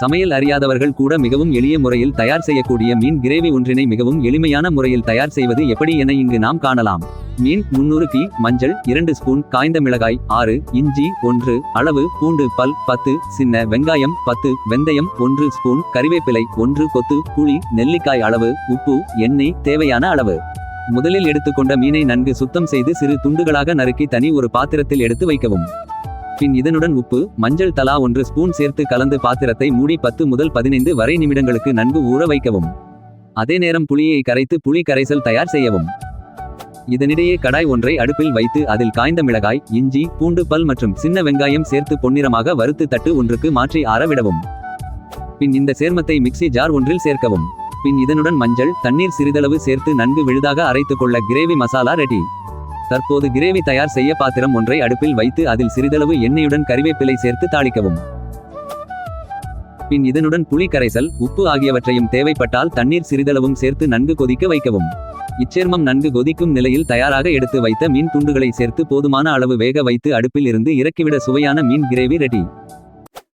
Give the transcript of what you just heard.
சமையல் அறியாதவர்கள் கூட மிகவும் எளிய முறையில் தயார் செய்யக்கூடிய மீன் கிரேவி ஒன்றினை மிகவும் எளிமையான முறையில் தயார் செய்வது எப்படி என இங்கு நாம் காணலாம். மீன் முன்னூறு கி மஞ்சள் இரண்டு ஸ்பூன் காய்ந்த மிளகாய் ஆறு இஞ்சி ஒன்று அளவு பூண்டு பல் பத்து சின்ன வெங்காயம் பத்து வெந்தயம் ஒன்று ஸ்பூன் கறிவேப்பிலை ஒன்று கொத்து புளி நெல்லிக்காய் அளவு உப்பு எண்ணெய் தேவையான அளவு. முதலில் எடுத்துக்கொண்ட மீனை நன்கு சுத்தம் செய்து சிறு துண்டுகளாக நறுக்கி தனி ஒரு பாத்திரத்தில் எடுத்து வைக்கவும். பின் இதனுடன் உப்பு மஞ்சள் தலா ஒன்று ஸ்பூன் சேர்த்து கலந்து பாத்திரத்தை மூடி பத்து முதல் பதினைந்து வரை நிமிடங்களுக்கு நன்கு ஊற வைக்கவும். அதே நேரம் புளியை கரைத்து புளி கரைசல் தயார் செய்யவும். இதனிடையே கடாய் ஒன்றை அடுப்பில் வைத்து அதில் காய்ந்த மிளகாய் இஞ்சி பூண்டு பல் மற்றும் சின்ன வெங்காயம் சேர்த்து பொன்னிறமாக வறுத்து தட்டு ஒன்றுக்கு மாற்றி ஆறவிடவும் பின் இந்த சேர்மத்தை மிக்ஸி ஜார் ஒன்றில் சேர்க்கவும். பின் இதனுடன் மஞ்சள் தண்ணீர் சிறிதளவு சேர்த்து நன்கு விழுதாக அரைத்துக்கொள்ள கிரேவி மசாலா ரெடி. தற்போது கிரேவி தயார் செய்ய பாத்திரம் ஒன்றை அடுப்பில் வைத்து அதில் சிறிதளவு எண்ணெயுடன் கறிவேப்பிலை சேர்த்து தாளிக்கவும். பின் இதனுடன் புளி கரைசல் உப்பு ஆகியவற்றையும் தேவைப்பட்டால் தண்ணீர் சிறிதளவும் சேர்த்து நன்கு கொதிக்க வைக்கவும். இச்சேர்மம் நன்கு கொதிக்கும் நிலையில் தயாராக எடுத்து வைத்த மீன் துண்டுகளை சேர்த்து போதுமான அளவு வேக வைத்து அடுப்பில் இருந்து இறக்கிவிட சுவையான மீன் கிரேவி ரெடி.